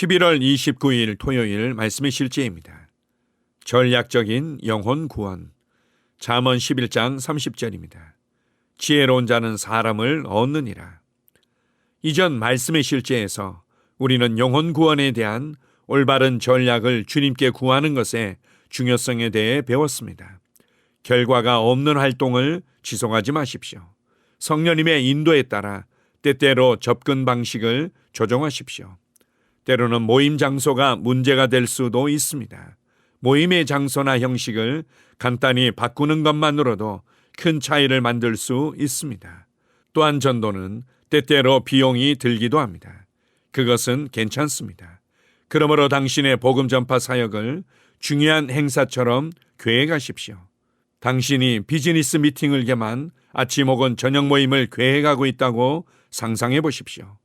11월 29일 토요일 말씀의 실제입니다. 전략적인 영혼 구원. 잠언 11장 30절입니다. 지혜로운 자는 사람을 얻느니라. 이전 말씀의 실제에서 우리는 영혼 구원에 대한 올바른 전략을 주님께 구하는 것의 중요성에 대해 배웠습니다. 결과가 없는 활동을 지속하지 마십시오. 성령님의 인도에 따라 때때로 접근 방식을 조정하십시오. 때로는 모임 장소가 문제가 될 수도 있습니다. 모임의 장소나 형식을 간단히 바꾸는 것만으로도 큰 차이를 만들 수 있습니다. 또한 전도는 때때로 비용이 들기도 합니다. 그것은 괜찮습니다. 그러므로 당신의 복음 전파 사역을 중요한 행사처럼 계획하십시오. 당신이 비즈니스 미팅을 겸한 아침 혹은 저녁 모임을 계획하고 있다고 상상해 보십시오.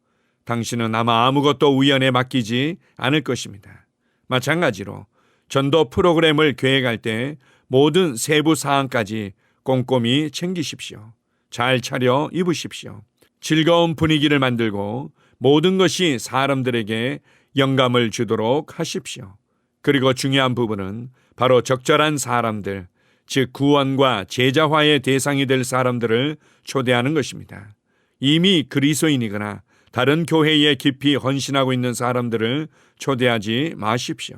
당신은 아마 아무것도 우연에 맡기지 않을 것입니다. 마찬가지로 전도 프로그램을 계획할 때 모든 세부 사항까지 꼼꼼히 챙기십시오. 잘 차려 입으십시오. 즐거운 분위기를 만들고 모든 것이 사람들에게 영감을 주도록 하십시오. 그리고 중요한 부분은 바로 적절한 사람들, 즉 구원과 제자화의 대상이 될 사람들을 초대하는 것입니다. 이미 그리스도인이거나 다른 교회에 깊이 헌신하고 있는 사람들을 초대하지 마십시오.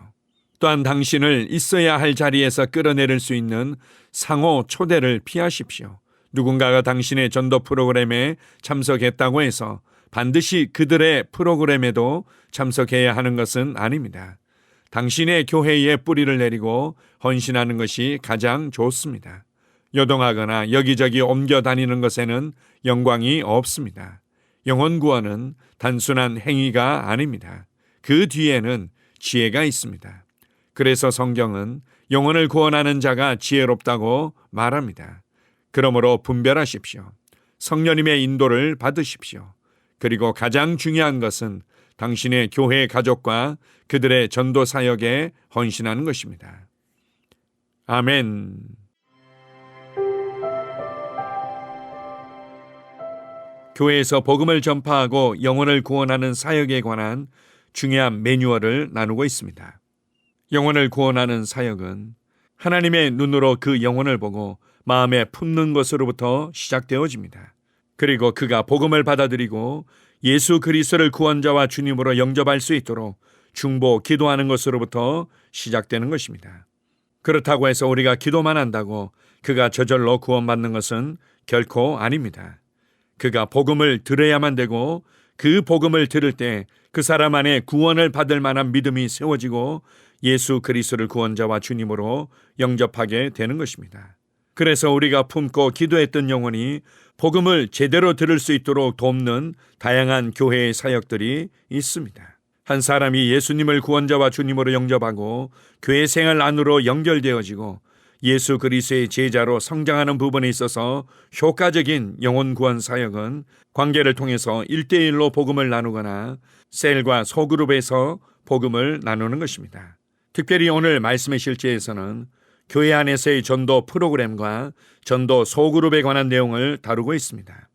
또한 당신을 있어야 할 자리에서 끌어내릴 수 있는 상호 초대를 피하십시오. 누군가가 당신의 전도 프로그램에 참석했다고 해서 반드시 그들의 프로그램에도 참석해야 하는 것은 아닙니다. 당신의 교회에 뿌리를 내리고 헌신하는 것이 가장 좋습니다. 요동하거나 여기저기 옮겨 다니는 것에는 영광이 없습니다. 영혼 구원은 단순한 행위가 아닙니다. 그 뒤에는 지혜가 있습니다. 그래서 성경은 영혼을 구원하는 자가 지혜롭다고 말합니다. 그러므로 분별하십시오. 성령님의 인도를 받으십시오. 그리고 가장 중요한 것은 당신의 교회 가족과 그들의 전도 사역에 헌신하는 것입니다. 아멘. 교회에서 복음을 전파하고 영혼을 구원하는 사역에 관한 중요한 매뉴얼을 나누고 있습니다. 영혼을 구원하는 사역은 하나님의 눈으로 그 영혼을 보고 마음에 품는 것으로부터 시작되어집니다. 그리고 그가 복음을 받아들이고 예수 그리스도를 구원자와 주님으로 영접할 수 있도록 중보 기도하는 것으로부터 시작되는 것입니다. 그렇다고 해서 우리가 기도만 한다고 그가 저절로 구원받는 것은 결코 아닙니다. 그가 복음을 들어야만 되고 그 복음을 들을 때 그 사람 안에 구원을 받을 만한 믿음이 세워지고 예수 그리스도를 구원자와 주님으로 영접하게 되는 것입니다. 그래서 우리가 품고 기도했던 영혼이 복음을 제대로 들을 수 있도록 돕는 다양한 교회의 사역들이 있습니다. 한 사람이 예수님을 구원자와 주님으로 영접하고 교회 생활 안으로 연결되어지고 예수 그리스도의 제자로 성장하는 부분에 있어서 효과적인 영혼 구원 사역은 관계를 통해서 일대일로 복음을 나누거나 셀과 소그룹에서 복음을 나누는 것입니다. 특별히 오늘 말씀의 실제에서는 교회 안에서의 전도 프로그램과 전도 소그룹에 관한 내용을 다루고 있습니다.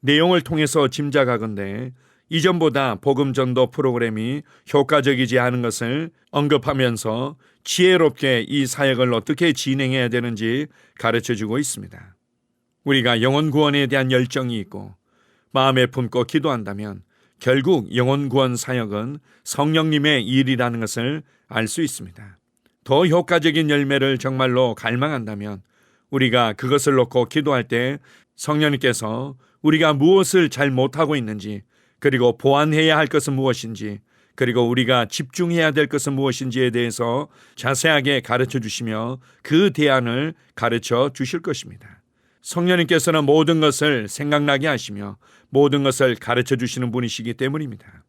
내용을 통해서 짐작하건대 이전보다 복음 전도 프로그램이 효과적이지 않은 것을 언급하면서 지혜롭게 이 사역을 어떻게 진행해야 되는지 가르쳐 주고 있습니다. 우리가 영혼 구원에 대한 열정이 있고 마음에 품고 기도한다면 결국 영혼 구원 사역은 성령님의 일이라는 것을 알 수 있습니다. 더 효과적인 열매를 정말로 갈망한다면 우리가 그것을 놓고 기도할 때 성령님께서 우리가 무엇을 잘 못하고 있는지 그리고 보완해야 할 것은 무엇인지 그리고 우리가 집중해야 될 것은 무엇인지에 대해서 자세하게 가르쳐 주시며 그 대안을 가르쳐 주실 것입니다. 성령님께서는 모든 것을 생각나게 하시며 모든 것을 가르쳐 주시는 분이시기 때문입니다.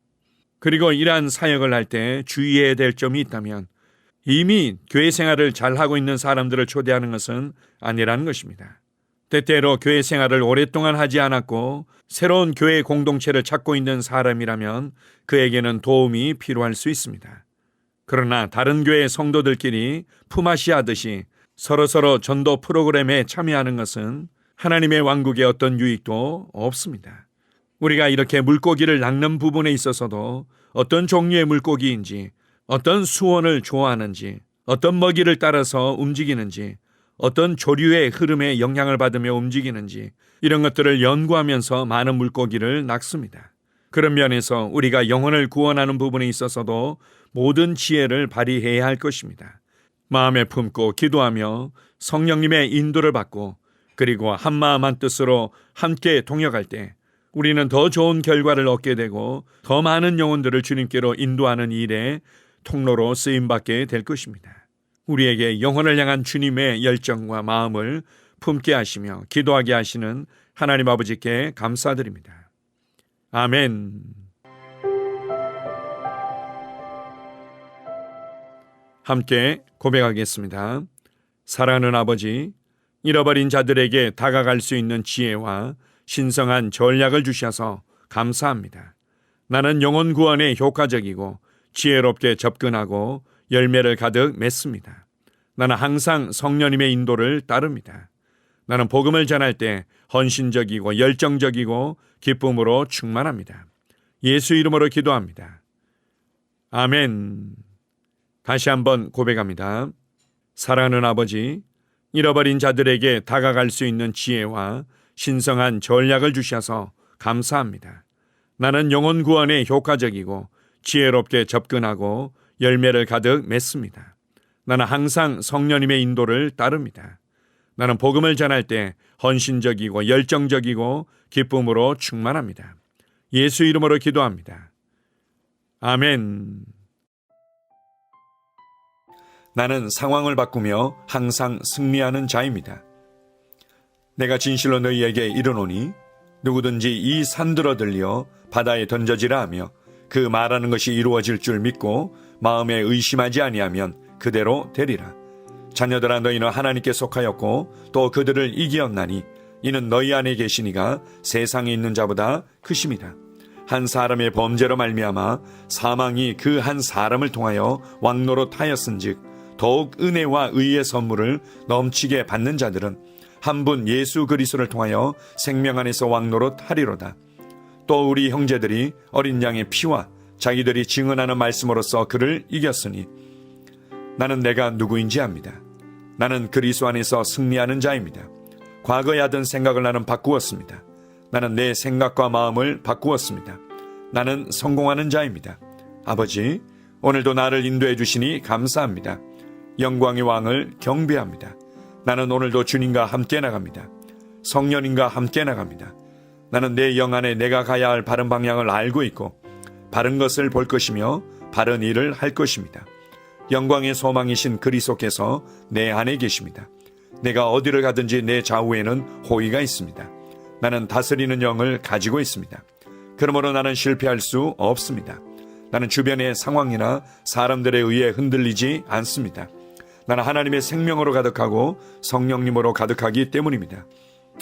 그리고 이러한 사역을 할 때 주의해야 될 점이 있다면 이미 교회 생활을 잘하고 있는 사람들을 초대하는 것은 아니라는 것입니다. 때때로 교회 생활을 오랫동안 하지 않았고 새로운 교회 공동체를 찾고 있는 사람이라면 그에게는 도움이 필요할 수 있습니다. 그러나 다른 교회 성도들끼리 품앗이 하듯이 서로서로 전도 프로그램에 참여하는 것은 하나님의 왕국에 어떤 유익도 없습니다. 우리가 이렇게 물고기를 낚는 부분에 있어서도 어떤 종류의 물고기인지, 어떤 수온을 좋아하는지, 어떤 먹이를 따라서 움직이는지, 어떤 조류의 흐름에 영향을 받으며 움직이는지, 이런 것들을 연구하면서 많은 물고기를 낚습니다. 그런 면에서 우리가 영혼을 구원하는 부분에 있어서도 모든 지혜를 발휘해야 할 것입니다. 마음에 품고 기도하며 성령님의 인도를 받고 그리고 한마음 한 뜻으로 함께 동역할 때 우리는 더 좋은 결과를 얻게 되고 더 많은 영혼들을 주님께로 인도하는 일에 통로로 쓰임 받게 될 것입니다. 우리에게 영혼을 향한 주님의 열정과 마음을 품게 하시며 기도하게 하시는 하나님 아버지께 감사드립니다. 아멘. 함께 고백하겠습니다. 사랑하는 아버지, 잃어버린 자들에게 다가갈 수 있는 지혜와 신성한 전략을 주셔서 감사합니다. 나는 영혼 구원에 효과적이고 지혜롭게 접근하고 열매를 가득 맺습니다. 나는 항상 성령님의 인도를 따릅니다. 나는 복음을 전할 때 헌신적이고 열정적이고 기쁨으로 충만합니다. 예수 이름으로 기도합니다. 아멘. 다시 한번 고백합니다. 사랑하는 아버지, 잃어버린 자들에게 다가갈 수 있는 지혜와 신성한 전략을 주셔서 감사합니다. 나는 영혼 구원에 효과적이고 지혜롭게 접근하고 열매를 가득 맺습니다. 나는 항상 성령님의 인도를 따릅니다. 나는 복음을 전할 때 헌신적이고 열정적이고 기쁨으로 충만합니다. 예수 이름으로 기도합니다. 아멘. 나는 상황을 바꾸며 항상 승리하는 자입니다. 내가 진실로 너희에게 이르노니 누구든지 이 산들어 들려 바다에 던져지라 하며 그 말하는 것이 이루어질 줄 믿고 마음에 의심하지 아니하면 그대로 되리라. 자녀들아 너희는 하나님께 속하였고 또 그들을 이기었나니 이는 너희 안에 계시니가 세상에 있는 자보다 크심이다. 한 사람의 범죄로 말미암아 사망이 그 한 사람을 통하여 왕노로 타였은즉 더욱 은혜와 의의 선물을 넘치게 받는 자들은 한 분 예수 그리스도를 통하여 생명 안에서 왕노로 타리로다. 또 우리 형제들이 어린 양의 피와 자기들이 증언하는 말씀으로써 그를 이겼으니 나는 내가 누구인지 압니다. 나는 그리스도 안에서 승리하는 자입니다. 과거에 하던 생각을 나는 바꾸었습니다. 나는 내 생각과 마음을 바꾸었습니다. 나는 성공하는 자입니다. 아버지, 오늘도 나를 인도해 주시니 감사합니다. 영광의 왕을 경배합니다. 나는 오늘도 주님과 함께 나갑니다. 성령님과 함께 나갑니다. 나는 내 영 안에 내가 가야 할 바른 방향을 알고 있고 바른 것을 볼 것이며 바른 일을 할 것입니다. 영광의 소망이신 그리스도께서 내 안에 계십니다. 내가 어디를 가든지 내 좌우에는 호의가 있습니다. 나는 다스리는 영을 가지고 있습니다. 그러므로 나는 실패할 수 없습니다. 나는 주변의 상황이나 사람들에 의해 흔들리지 않습니다. 나는 하나님의 생명으로 가득하고 성령님으로 가득하기 때문입니다.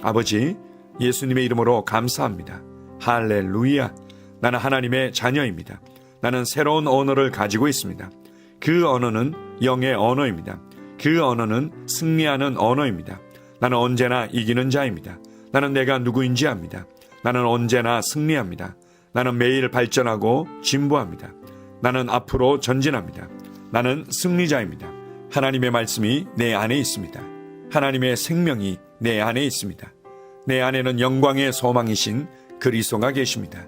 아버지, 예수님의 이름으로 감사합니다. 할렐루야. 나는 하나님의 자녀입니다. 나는 새로운 언어를 가지고 있습니다. 그 언어는 영의 언어입니다. 그 언어는 승리하는 언어입니다. 나는 언제나 이기는 자입니다. 나는 내가 누구인지 압니다. 나는 언제나 승리합니다. 나는 매일 발전하고 진보합니다. 나는 앞으로 전진합니다. 나는 승리자입니다. 하나님의 말씀이 내 안에 있습니다. 하나님의 생명이 내 안에 있습니다. 내 안에는 영광의 소망이신 그리스도가 계십니다.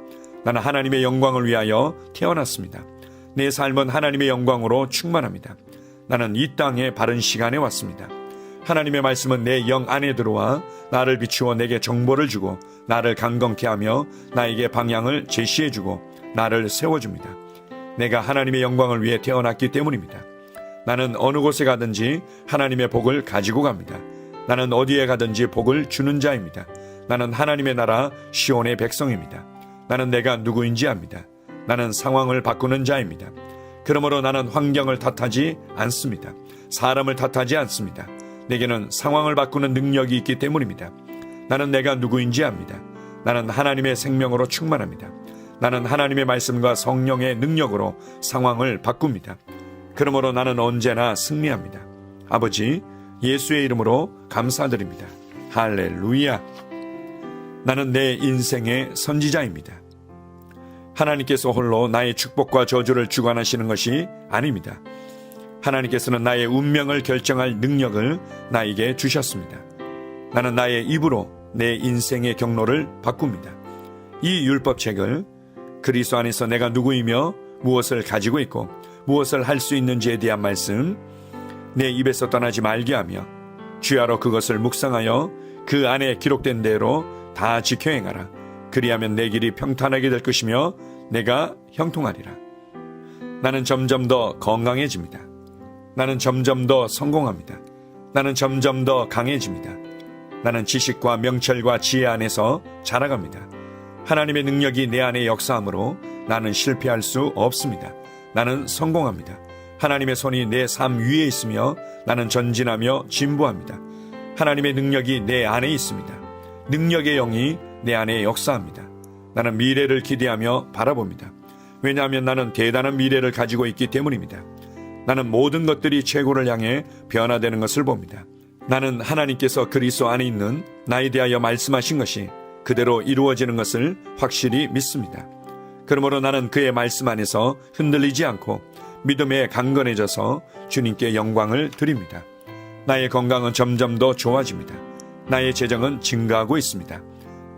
나는 하나님의 영광을 위하여 태어났습니다. 내 삶은 하나님의 영광으로 충만합니다. 나는 이 땅에 바른 시간에 왔습니다. 하나님의 말씀은 내 영 안에 들어와 나를 비추어 내게 정보를 주고 나를 강건케 하며 나에게 방향을 제시해 주고 나를 세워 줍니다. 내가 하나님의 영광을 위해 태어났기 때문입니다. 나는 어느 곳에 가든지 하나님의 복을 가지고 갑니다. 나는 어디에 가든지 복을 주는 자입니다. 나는 하나님의 나라 시온의 백성입니다. 나는 내가 누구인지 압니다. 나는 상황을 바꾸는 자입니다. 그러므로 나는 환경을 탓하지 않습니다. 사람을 탓하지 않습니다. 내게는 상황을 바꾸는 능력이 있기 때문입니다. 나는 내가 누구인지 압니다. 나는 하나님의 생명으로 충만합니다. 나는 하나님의 말씀과 성령의 능력으로 상황을 바꿉니다. 그러므로 나는 언제나 승리합니다. 아버지, 예수의 이름으로 감사드립니다. 할렐루야. 나는 내 인생의 선지자입니다. 하나님께서 홀로 나의 축복과 저주를 주관하시는 것이 아닙니다. 하나님께서는 나의 운명을 결정할 능력을 나에게 주셨습니다. 나는 나의 입으로 내 인생의 경로를 바꿉니다. 이 율법책을 그리스도 안에서 내가 누구이며 무엇을 가지고 있고 무엇을 할 수 있는지에 대한 말씀 내 입에서 떠나지 말게 하며 주야로 그것을 묵상하여 그 안에 기록된 대로 다 지켜 행하라. 그리하면 내 길이 평탄하게 될 것이며 내가 형통하리라. 나는 점점 더 건강해집니다. 나는 점점 더 성공합니다. 나는 점점 더 강해집니다. 나는 지식과 명철과 지혜 안에서 자라갑니다. 하나님의 능력이 내 안에 역사하므로 나는 실패할 수 없습니다. 나는 성공합니다. 하나님의 손이 내 삶 위에 있으며 나는 전진하며 진보합니다. 하나님의 능력이 내 안에 있습니다. 능력의 영이 내 안에 역사합니다. 나는 미래를 기대하며 바라봅니다. 왜냐하면 나는 대단한 미래를 가지고 있기 때문입니다. 나는 모든 것들이 최고를 향해 변화되는 것을 봅니다. 나는 하나님께서 그리스도 안에 있는 나에 대하여 말씀하신 것이 그대로 이루어지는 것을 확실히 믿습니다. 그러므로 나는 그의 말씀 안에서 흔들리지 않고 믿음에 강건해져서 주님께 영광을 드립니다. 나의 건강은 점점 더 좋아집니다. 나의 재정은 증가하고 있습니다.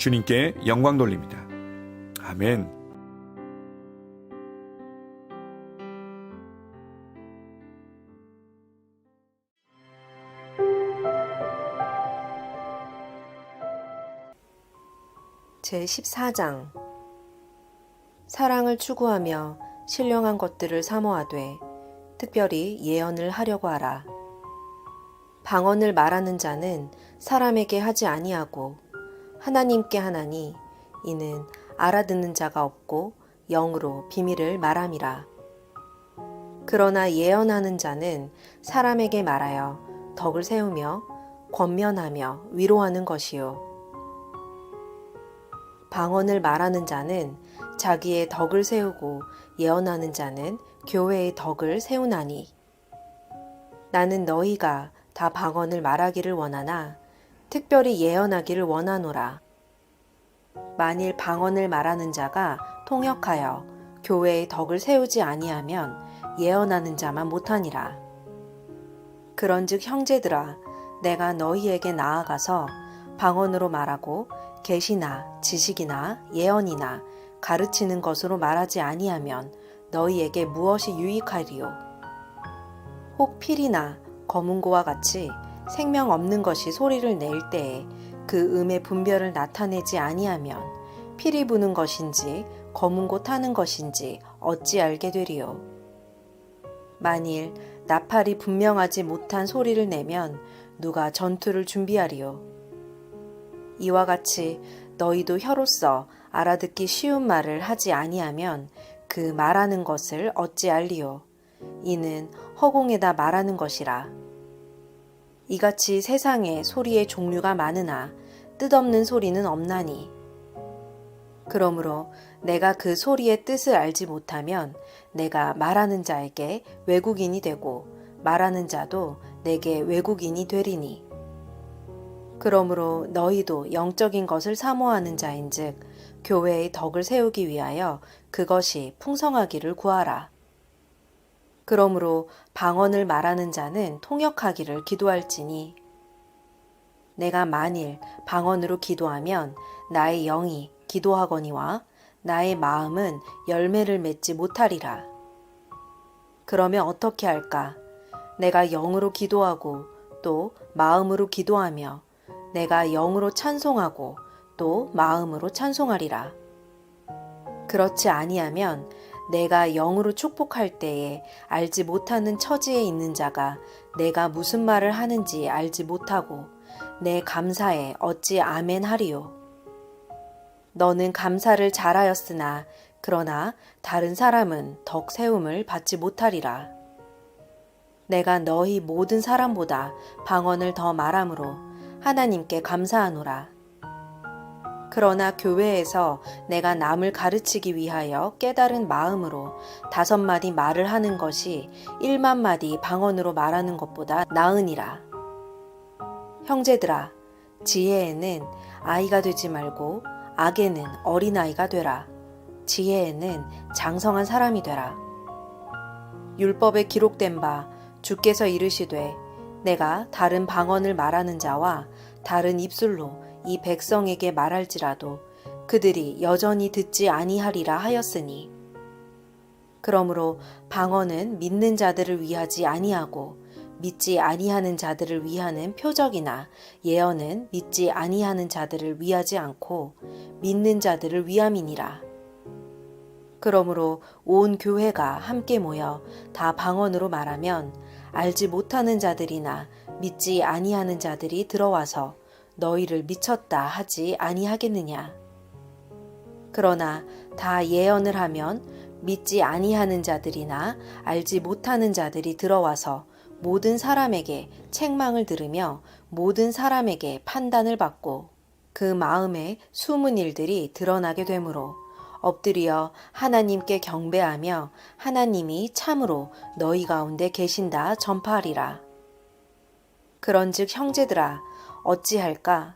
주님께 영광 돌립니다. 아멘. 제 14장 사랑을 추구하며 신령한 것들을 사모하되 특별히 예언을 하려고 하라. 방언을 말하는 자는 사람에게 하지 아니하고 하나님께 하나니 이는 알아듣는 자가 없고 영으로 비밀을 말함이라. 그러나 예언하는 자는 사람에게 말하여 덕을 세우며 권면하며 위로하는 것이요. 방언을 말하는 자는 자기의 덕을 세우고 예언하는 자는 교회의 덕을 세우나니 나는 너희가 다 방언을 말하기를 원하나 특별히 예언하기를 원하노라 만일 방언을 말하는 자가 통역하여 교회의 덕을 세우지 아니하면 예언하는 자만 못하니라 그런즉 형제들아 내가 너희에게 나아가서 방언으로 말하고 계시나 지식이나 예언이나 가르치는 것으로 말하지 아니하면 너희에게 무엇이 유익하리요? 혹 필이나 검은고와 같이 생명 없는 것이 소리를 낼 때에 그 음의 분별을 나타내지 아니하면 피리 부는 것인지 검은고 타는 것인지 어찌 알게 되리요? 만일 나팔이 분명하지 못한 소리를 내면 누가 전투를 준비하리요? 이와 같이 너희도 혀로서 알아듣기 쉬운 말을 하지 아니하면 그 말하는 것을 어찌 알리요? 이는 허공에다 말하는 것이라. 이같이 세상에 소리의 종류가 많으나 뜻없는 소리는 없나니. 그러므로 내가 그 소리의 뜻을 알지 못하면 내가 말하는 자에게 외국인이 되고 말하는 자도 내게 외국인이 되리니. 그러므로 너희도 영적인 것을 사모하는 자인즉 교회의 덕을 세우기 위하여 그것이 풍성하기를 구하라. 그러므로 방언을 말하는 자는 통역하기를 기도할지니 내가 만일 방언으로 기도하면 나의 영이 기도하거니와 나의 마음은 열매를 맺지 못하리라. 그러면 어떻게 할까? 내가 영으로 기도하고 또 마음으로 기도하며 내가 영으로 찬송하고 또 마음으로 찬송하리라. 그렇지 아니하면 내가 영으로 축복할 때에 알지 못하는 처지에 있는 자가 내가 무슨 말을 하는지 알지 못하고 내 감사에 어찌 아멘 하리요. 너는 감사를 잘하였으나 그러나 다른 사람은 덕 세움을 받지 못하리라. 내가 너희 모든 사람보다 방언을 더 말함으로 하나님께 감사하노라. 그러나 교회에서 내가 남을 가르치기 위하여 깨달은 마음으로 다섯 마디 말을 하는 것이 일만 마디 방언으로 말하는 것보다 나으니라. 형제들아, 지혜에는 아이가 되지 말고 악에는 어린아이가 되라. 지혜에는 장성한 사람이 되라. 율법에 기록된 바 주께서 이르시되 내가 다른 방언을 말하는 자와 다른 입술로 이 백성에게 말할지라도 그들이 여전히 듣지 아니하리라 하였으니 그러므로 방언은 믿는 자들을 위하지 아니하고 믿지 아니하는 자들을 위하는 표적이나 예언은 믿지 아니하는 자들을 위하지 않고 믿는 자들을 위함이니라. 그러므로 온 교회가 함께 모여 다 방언으로 말하면 알지 못하는 자들이나 믿지 아니하는 자들이 들어와서 너희를 미쳤다 하지 아니하겠느냐. 그러나 다 예언을 하면 믿지 아니하는 자들이나 알지 못하는 자들이 들어와서 모든 사람에게 책망을 들으며 모든 사람에게 판단을 받고 그 마음에 숨은 일들이 드러나게 되므로 엎드려 하나님께 경배하며 하나님이 참으로 너희 가운데 계신다 전파하리라. 그런즉 형제들아 어찌할까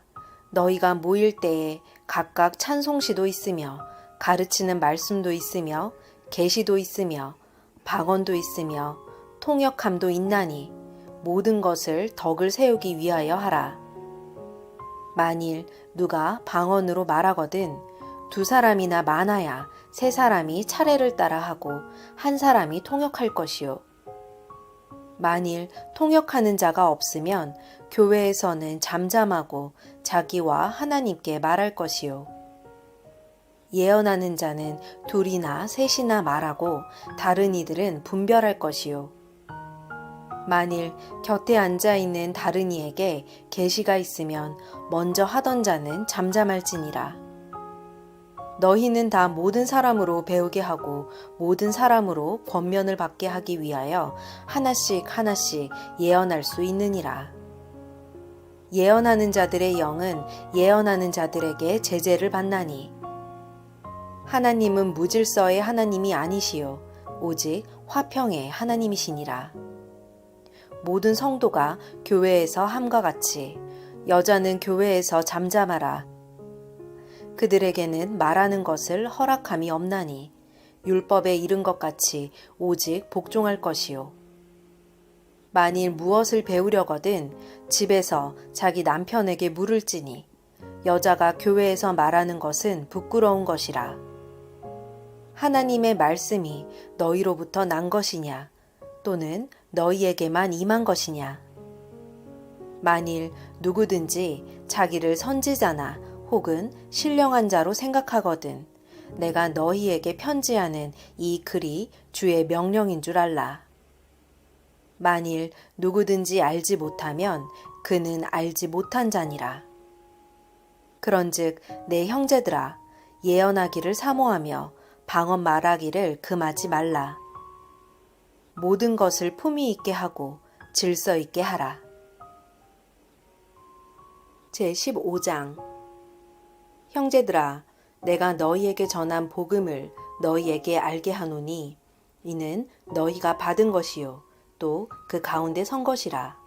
너희가 모일 때에 각각 찬송시도 있으며 가르치는 말씀도 있으며 계시도 있으며 방언도 있으며 통역함도 있나니 모든 것을 덕을 세우기 위하여 하라. 만일 누가 방언으로 말하거든 두 사람이나 많아야 세 사람이 차례를 따라 하고 한 사람이 통역할 것이요. 만일 통역하는 자가 없으면 교회에서는 잠잠하고 자기와 하나님께 말할 것이요. 예언하는 자는 둘이나 셋이나 말하고 다른 이들은 분별할 것이요. 만일 곁에 앉아 있는 다른 이에게 계시가 있으면 먼저 하던 자는 잠잠할지니라. 너희는 다 모든 사람으로 배우게 하고 모든 사람으로 권면을 받게 하기 위하여 하나씩 하나씩 예언할 수 있느니라. 예언하는 자들의 영은 예언하는 자들에게 제재를 받나니 하나님은 무질서의 하나님이 아니시요 오직 화평의 하나님이시니라. 모든 성도가 교회에서 함과 같이 여자는 교회에서 잠잠하라. 그들에게는 말하는 것을 허락함이 없나니 율법에 이른 것 같이 오직 복종할 것이요. 만일 무엇을 배우려거든 집에서 자기 남편에게 물을지니 여자가 교회에서 말하는 것은 부끄러운 것이라. 하나님의 말씀이 너희로부터 난 것이냐 또는 너희에게만 임한 것이냐. 만일 누구든지 자기를 선지자나 혹은 신령한 자로 생각하거든 내가 너희에게 편지하는 이 글이 주의 명령인 줄 알라. 만일 누구든지 알지 못하면 그는 알지 못한 자니라. 그런즉 내 형제들아 예언하기를 사모하며 방언 말하기를 금하지 말라. 모든 것을 품위 있게 하고 질서 있게 하라. 제 15장 형제들아 내가 너희에게 전한 복음을 너희에게 알게 하노니 이는 너희가 받은 것이요 또 그 가운데 선 것이라.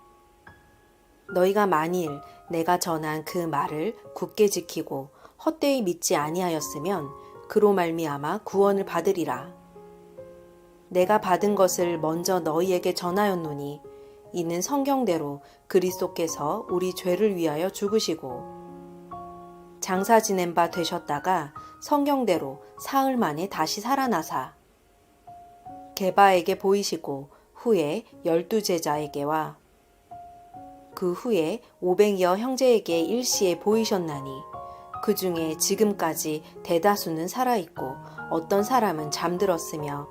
너희가 만일 내가 전한 그 말을 굳게 지키고 헛되이 믿지 아니하였으면 그로 말미암아 구원을 받으리라. 내가 받은 것을 먼저 너희에게 전하였노니 이는 성경대로 그리스도께서 우리 죄를 위하여 죽으시고 장사 지낸 바 되셨다가 성경대로 사흘 만에 다시 살아나사. 게바에게 보이시고 후에 열두 제자에게와 그 후에 오백여 형제에게 일시에 보이셨나니 그 중에 지금까지 대다수는 살아있고 어떤 사람은 잠들었으며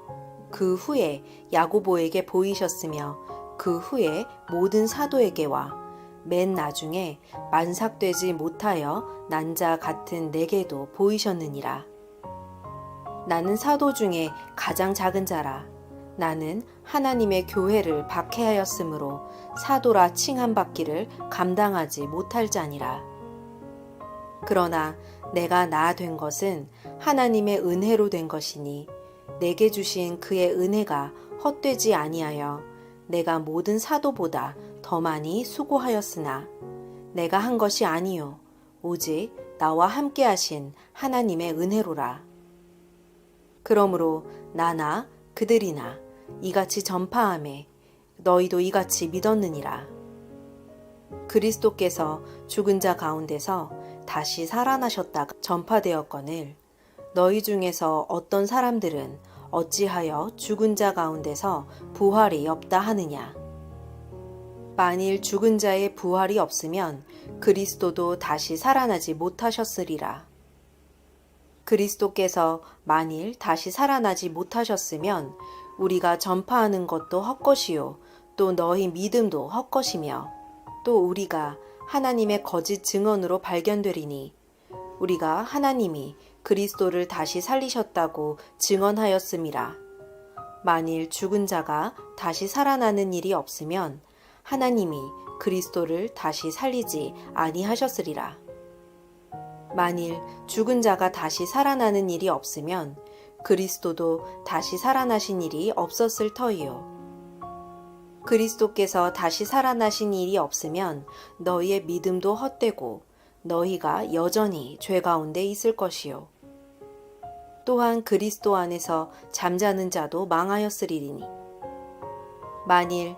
그 후에 야고보에게 보이셨으며 그 후에 모든 사도에게와 맨 나중에 만삭되지 못하여 난자 같은 내게도 보이셨느니라. 나는 사도 중에 가장 작은 자라. 나는 하나님의 교회를 박해하였으므로 사도라 칭함 받기를 감당하지 못할 자니라. 그러나 내가 나 된 것은 하나님의 은혜로 된 것이니 내게 주신 그의 은혜가 헛되지 아니하여 내가 모든 사도보다 더 많이 수고하였으나 내가 한 것이 아니요 오직 나와 함께 하신 하나님의 은혜로라. 그러므로 나나 그들이나 이같이 전파함에 너희도 이같이 믿었느니라. 그리스도께서 죽은 자 가운데서 다시 살아나셨다가 전파되었거늘 너희 중에서 어떤 사람들은 어찌하여 죽은 자 가운데서 부활이 없다 하느냐. 만일 죽은 자의 부활이 없으면 그리스도도 다시 살아나지 못하셨으리라. 그리스도께서 만일 다시 살아나지 못하셨으면 우리가 전파하는 것도 헛것이요 또 너희 믿음도 헛것이며 또 우리가 하나님의 거짓 증언으로 발견되리니 우리가 하나님이 그리스도를 다시 살리셨다고 증언하였음이라 만일 죽은 자가 다시 살아나는 일이 없으면 하나님이 그리스도를 다시 살리지 아니하셨으리라 만일 죽은 자가 다시 살아나는 일이 없으면 그리스도도 다시 살아나신 일이 없었을 터이요. 그리스도께서 다시 살아나신 일이 없으면 너희의 믿음도 헛되고 너희가 여전히 죄 가운데 있을 것이요. 또한 그리스도 안에서 잠자는 자도 망하였으리니. 만일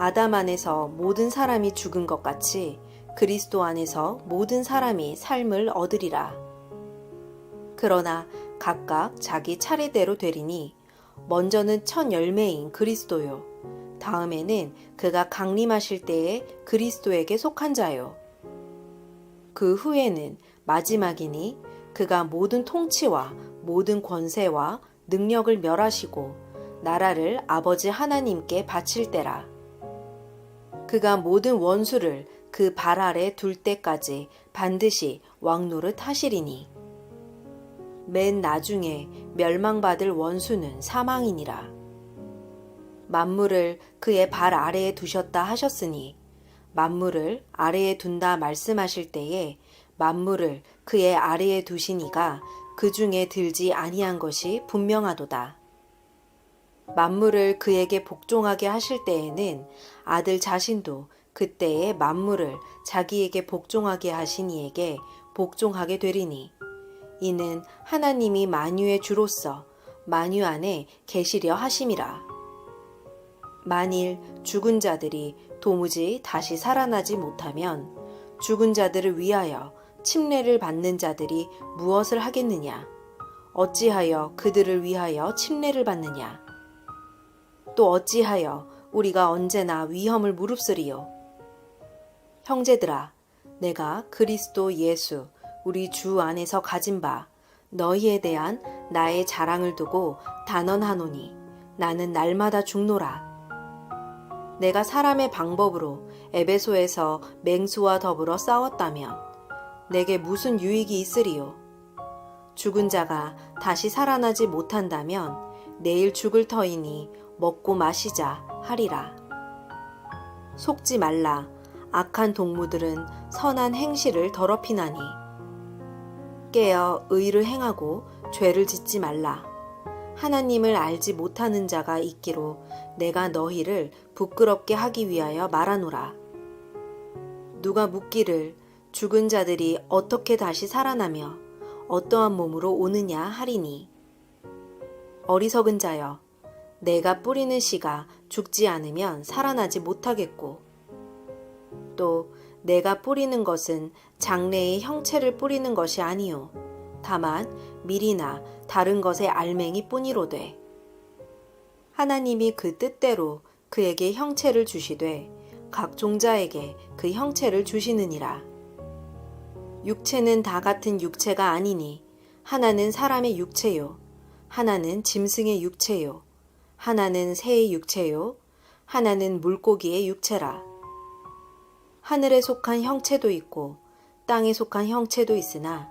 아담 안에서 모든 사람이 죽은 것 같이 그리스도 안에서 모든 사람이 삶을 얻으리라. 그러나 각각 자기 차례대로 되리니 먼저는 첫 열매인 그리스도요. 다음에는 그가 강림하실 때에 그리스도에게 속한 자요. 그 후에는 마지막이니 그가 모든 통치와 모든 권세와 능력을 멸하시고 나라를 아버지 하나님께 바칠 때라. 그가 모든 원수를 그 발 아래 둘 때까지 반드시 왕노릇 하시리니. 맨 나중에 멸망받을 원수는 사망이니라. 만물을 그의 발 아래에 두셨다 하셨으니 만물을 아래에 둔다 말씀하실 때에 만물을 그의 아래에 두시니가 그 중에 들지 아니한 것이 분명하도다. 만물을 그에게 복종하게 하실 때에는 아들 자신도 그때에 만물을 자기에게 복종하게 하신 이에게 복종하게 되리니 이는 하나님이 만유의 주로서 만유 안에 계시려 하심이라. 만일 죽은 자들이 도무지 다시 살아나지 못하면 죽은 자들을 위하여 침례를 받는 자들이 무엇을 하겠느냐? 어찌하여 그들을 위하여 침례를 받느냐? 또 어찌하여 우리가 언제나 위험을 무릅쓰리요? 형제들아, 내가 그리스도 예수, 우리 주 안에서 가진 바 너희에 대한 나의 자랑을 두고 단언하노니 나는 날마다 죽노라. 내가 사람의 방법으로 에베소에서 맹수와 더불어 싸웠다면 내게 무슨 유익이 있으리요? 죽은 자가 다시 살아나지 못한다면 내일 죽을 터이니 먹고 마시자 하리라. 속지 말라. 악한 동무들은 선한 행실을 더럽히나니. 깨어 의를 행하고 죄를 짓지 말라. 하나님을 알지 못하는 자가 있기로 내가 너희를 부끄럽게 하기 위하여 말하노라. 누가 묻기를 죽은 자들이 어떻게 다시 살아나며 어떠한 몸으로 오느냐 하리니. 어리석은 자여, 내가 뿌리는 씨가 죽지 않으면 살아나지 못하겠고, 또 내가 뿌리는 것은 장래의 형체를 뿌리는 것이 아니요. 다만 밀이나 다른 것의 알맹이 뿐이로되. 하나님이 그 뜻대로 그에게 형체를 주시되 각 종자에게 그 형체를 주시느니라. 육체는 다 같은 육체가 아니니 하나는 사람의 육체요. 하나는 짐승의 육체요 하나는 새의 육체요 하나는 물고기의 육체라 하늘에 속한 형체도 있고 땅에 속한 형체도 있으나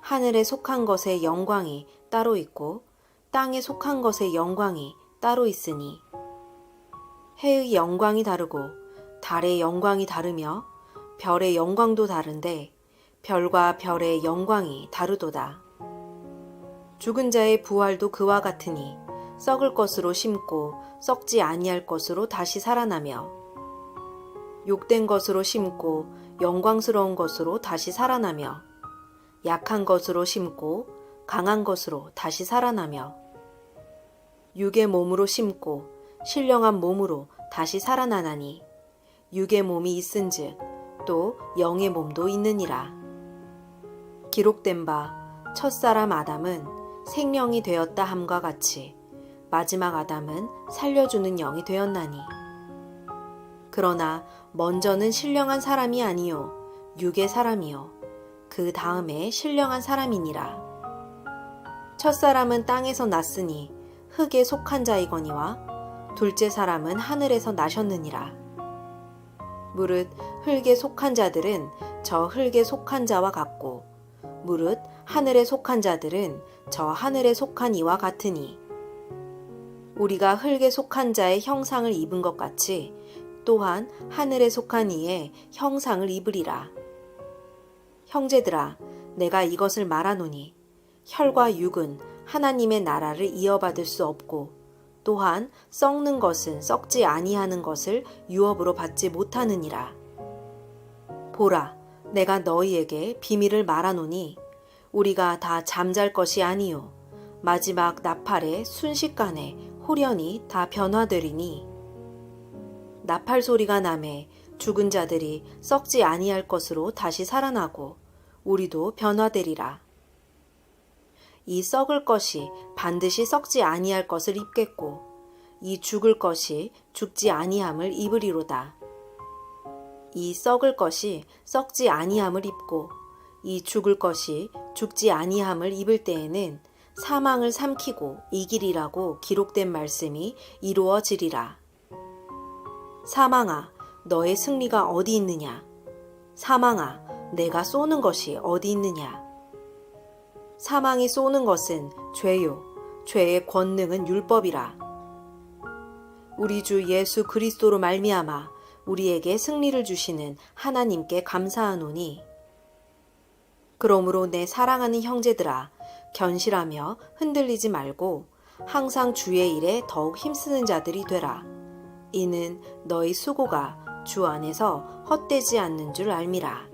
하늘에 속한 것의 영광이 따로 있고 땅에 속한 것의 영광이 따로 있으니 해의 영광이 다르고 달의 영광이 다르며 별의 영광도 다른데 별과 별의 영광이 다르도다. 죽은 자의 부활도 그와 같으니 썩을 것으로 심고 썩지 아니할 것으로 다시 살아나며 욕된 것으로 심고 영광스러운 것으로 다시 살아나며 약한 것으로 심고 강한 것으로 다시 살아나며 육의 몸으로 심고 신령한 몸으로 다시 살아나나니 육의 몸이 있은즉 또 영의 몸도 있느니라. 기록된 바 첫사람 아담은 생명이 되었다 함과 같이 마지막 아담은 살려주는 영이 되었나니. 그러나 먼저는 신령한 사람이 아니요 육의 사람이요. 그 다음에 신령한 사람이니라. 첫 사람은 땅에서 났으니 흙에 속한 자이거니와 둘째 사람은 하늘에서 나셨느니라. 무릇 흙에 속한 자들은 저 흙에 속한 자와 같고 무릇 하늘에 속한 자들은 저 하늘에 속한 이와 같으니 우리가 흙에 속한 자의 형상을 입은 것 같이 또한 하늘에 속한 이의 형상을 입으리라. 형제들아, 내가 이것을 말하노니 혈과 육은 하나님의 나라를 이어받을 수 없고 또한 썩는 것은 썩지 아니하는 것을 유업으로 받지 못하느니라. 보라, 내가 너희에게 비밀을 말하노니 우리가 다 잠잘 것이 아니요 마지막 나팔의 순식간에 홀연히 다 변화되리니 나팔 소리가 남에 죽은 자들이 썩지 아니할 것으로 다시 살아나고 우리도 변화되리라. 이 썩을 것이 반드시 썩지 아니할 것을 입겠고 이 죽을 것이 죽지 아니함을 입으리로다. 이 썩을 것이 썩지 아니함을 입고 이 죽을 것이 죽지 아니함을 입을 때에는 사망을 삼키고 이기리라고 기록된 말씀이 이루어지리라. 사망아, 너의 승리가 어디 있느냐? 사망아, 내가 쏘는 것이 어디 있느냐? 사망이 쏘는 것은 죄요. 죄의 권능은 율법이라. 우리 주 예수 그리스도로 말미암아 우리에게 승리를 주시는 하나님께 감사하노니 그러므로 내 사랑하는 형제들아 견실하며 흔들리지 말고 항상 주의 일에 더욱 힘쓰는 자들이 되라. 이는 너희 수고가 주 안에서 헛되지 않는 줄 알미라.